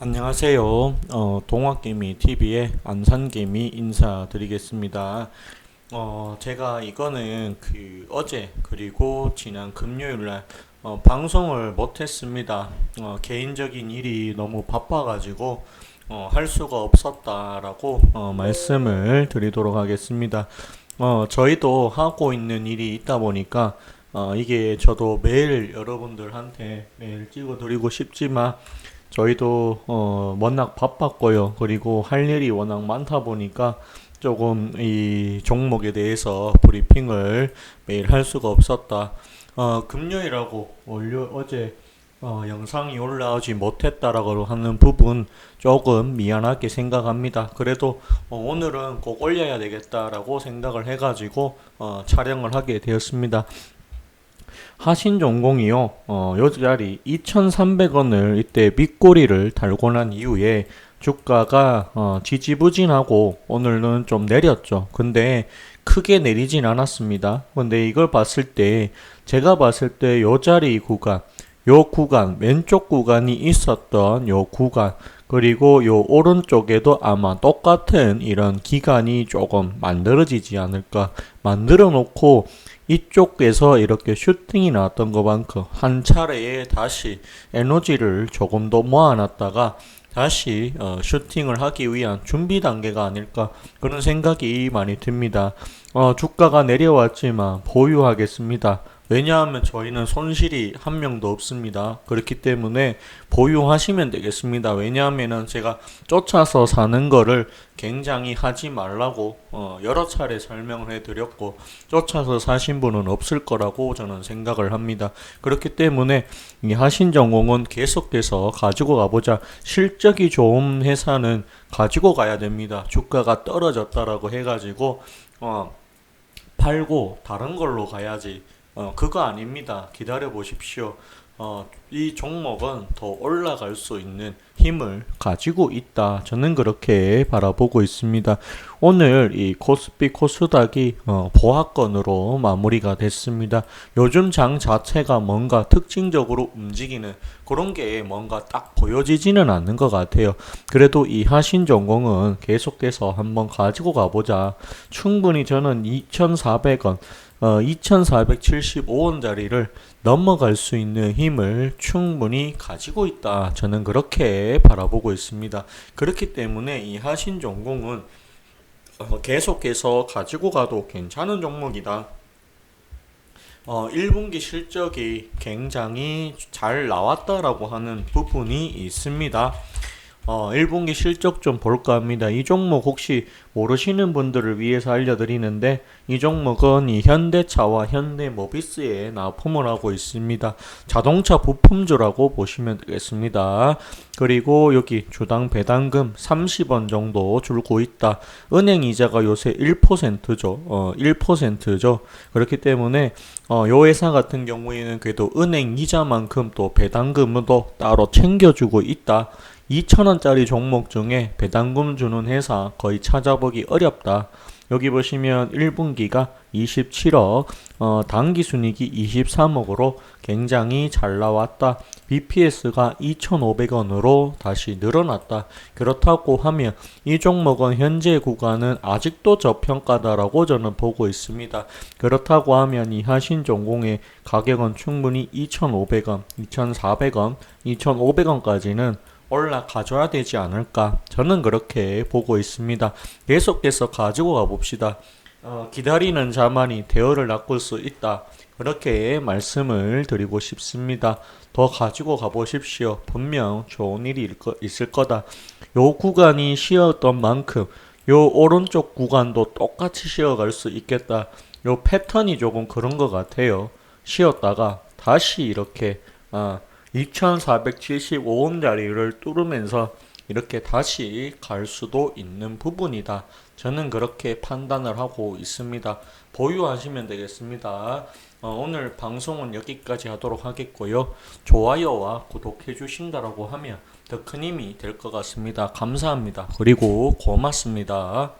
안녕하세요. 어, 동학개미 TV의 안산개미 인사드리겠습니다. 어, 제가 이거는 그 어제 그리고 지난 금요일 날 어, 방송을 못했습니다. 어, 개인적인 일이 너무 바빠가지고 어, 할 수가 없었다라고 어, 말씀을 드리도록 하겠습니다. 어, 저희도 하고 있는 일이 있다 보니까 어, 이게 저도 매일 여러분들한테 매일 찍어드리고 싶지만 저희도 어, 워낙 바빴고요. 그리고 할 일이 워낙 많다 보니까 조금 이 종목에 대해서 브리핑을 매일 할 수가 없었다. 어, 금요일하고 월요 어제 어, 영상이 올라오지 못했다라고 하는 부분 조금 미안하게 생각합니다. 그래도 어, 오늘은 꼭 올려야 되겠다라고 생각을 해가지고 어, 촬영을 하게 되었습니다. 하신 전공이요. 어, 요 자리 2,300원을 이때 밑꼬리를 달고 난 이후에 주가가 어, 지지부진하고 오늘은 좀 내렸죠. 근데 크게 내리진 않았습니다. 근데 이걸 봤을 때 제가 봤을 때 요 자리 구간 요 구간 왼쪽 구간이 있었던 요 구간 그리고 요 오른쪽에도 아마 똑같은 이런 기간이 조금 만들어지지 않을까 만들어 놓고 이쪽에서 이렇게 슈팅이 나왔던 것만큼 한 차례에 다시 에너지를 조금 더 모아놨다가 다시 어, 슈팅을 하기 위한 준비 단계가 아닐까 그런 생각이 많이 듭니다. 어, 주가가 내려왔지만 보유하겠습니다. 왜냐하면 저희는 손실이 한 명도 없습니다. 그렇기 때문에 보유하시면 되겠습니다. 왜냐하면은 제가 쫓아서 사는 거를 굉장히 하지 말라고 어, 여러 차례 설명을 해드렸고 쫓아서 사신 분은 없을 거라고 저는 생각을 합니다. 그렇기 때문에 이 하신전공은 계속해서 가지고 가보자. 실적이 좋은 회사는 가지고 가야 됩니다. 주가가 떨어졌다라고 해가지고 어, 팔고 다른 걸로 가야지. 어, 그거 아닙니다. 기다려 보십시오. 어, 이 종목은 더 올라갈 수 있는 힘을 가지고 있다. 저는 그렇게 바라보고 있습니다. 오늘 이 코스피 코스닥이 어, 보합권으로 마무리가 됐습니다. 요즘 장 자체가 뭔가 특징적으로 움직이는 그런 게 뭔가 딱 보여지지는 않는 것 같아요. 그래도 이 하신 전공은 계속해서 한번 가지고 가보자. 충분히 저는 2,400원 어, 2475원짜리를 넘어갈 수 있는 힘을 충분히 가지고 있다. 저는 그렇게 바라보고 있습니다. 그렇기 때문에 이 하신 전공은 어, 계속해서 가지고 가도 괜찮은 종목이다. 어, 1분기 실적이 굉장히 잘 나왔다라고 하는 부분이 있습니다. 어, 1분기 실적 좀 볼까 합니다. 이 종목 혹시 모르시는 분들을 위해서 알려드리는데 이 종목은 이 현대차와 현대모비스에 납품을 하고 있습니다. 자동차 부품주라고 보시면 되겠습니다. 그리고 여기 주당 배당금 30원 정도 줄고 있다. 은행 이자가 요새 1%죠. 어, 1%죠. 그렇기 때문에 어, 요 회사 같은 경우에는 그래도 은행 이자만큼 또 배당금도 따로 챙겨주고 있다. 2,000원짜리 종목 중에 배당금 주는 회사 거의 찾아보기 어렵다. 여기 보시면 1분기가 27억, 어, 당기 순이익이 23억으로 굉장히 잘 나왔다. BPS가 2,500원으로 다시 늘어났다. 그렇다고 하면 이 종목은 현재 구간은 아직도 저평가다라고 저는 보고 있습니다. 그렇다고 하면 이 하신 전공의 가격은 충분히 2,500원, 2,400원, 2,500원까지는 올라가줘야 되지 않을까 저는 그렇게 보고 있습니다. 계속해서 가지고 가 봅시다. 어, 기다리는 자만이 대어를 낚을 수 있다. 그렇게 말씀을 드리고 싶습니다. 더 가지고 가보십시오. 분명 좋은 일이 있을 거다. 요 구간이 쉬었던 만큼 요 오른쪽 구간도 똑같이 쉬어갈 수 있겠다. 요 패턴이 조금 그런 것 같아요. 쉬었다가 다시 이렇게 아, 2475원짜리를 뚫으면서 이렇게 다시 갈 수도 있는 부분이다. 저는 그렇게 판단을 하고 있습니다. 보유하시면 되겠습니다. 어, 오늘 방송은 여기까지 하도록 하겠고요. 좋아요와 구독해 주신다라고 하면 더 큰 힘이 될 것 같습니다. 감사합니다. 그리고 고맙습니다.